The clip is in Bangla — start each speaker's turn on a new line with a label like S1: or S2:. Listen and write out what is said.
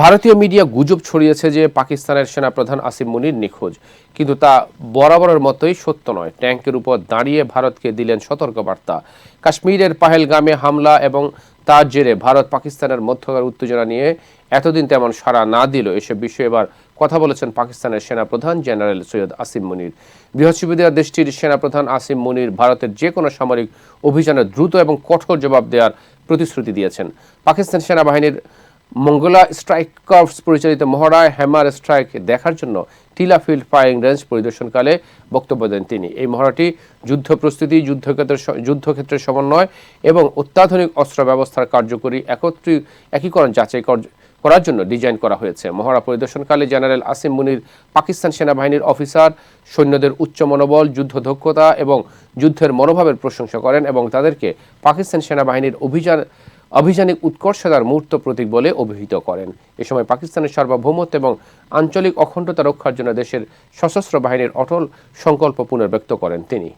S1: ভারতীয় মিডিয়া গুজব ছড়িয়েছে যে পাকিস্তানের সেনাপ্রধান আসিম মুনির নিখোঁজ। কিন্তু তা বরাবরের মতোই সত্য নয়। ট্যাঙ্কের উপর দাঁড়িয়ে ভারতকে দিলেন সতর্কবার্তা। কাশ্মীরের পাহেলগামে হামলা এবং তার জেরে ভারত পাকিস্তানের মধ্যকার উত্তেজনা নিয়ে এতদিন তেমন সাড়া না দিল এসব বিষয়ে এবার কথা বলেছেন পাকিস্তানের সেনাপ্রধান জেনারেল সৈয়দ আসিম মুনির। বৃহস্পতিবার দেশটির সেনাপ্রধান আসিম মুনির ভারতের যে কোনো সামরিক অভিযানে দ্রুত এবং কঠোর জবাব দেওয়ার প্রতিশ্রুতি দিয়েছেন। পাকিস্তান সেনাবাহিনীর মঙ্গলা স্ট্রাইক কর্পস পরিচালিত মহড়ায় হ্যামার স্ট্রাইক দেখার জন্য টিলা ফিল্ড ফায়ারিং রেঞ্জ পরিদর্শনকালে বক্তব্য দেন তিনি। এই মহড়াটি যুদ্ধ প্রস্তুতি যুদ্ধক্ষেত্রের যুদ্ধক্ষেত্রের সমন্বয় এবং অত্যাধুনিক অস্ত্র ব্যবস্থার কার্যকরী একত্রী একীকরণ যাচাই করার জন্য ডিজাইন করা হয়েছে। মহড়া পরিদর্শনকালে জেনারেল আসিম মুনির পাকিস্তান সেনাবাহিনীর অফিসার, সৈন্যদের উচ্চ মনোবল, যুদ্ধ দক্ষতা এবং যুদ্ধের মনোভাবের প্রশংসা করেন এবং তাদেরকে পাকিস্তান সেনাবাহিনীর অভিযান আভিযানিক উৎকর্ষতার মূর্ত প্রতীক বলে অভিহিত করেন। এ সময় পাকিস্তানের সার্বভৌমত্ব এবং আঞ্চলিক অখণ্ডতা রক্ষার জন্য দেশের সশস্ত্র বাহিনীর অটল সংকল্প পুনর্ব্যক্ত করেন তিনি।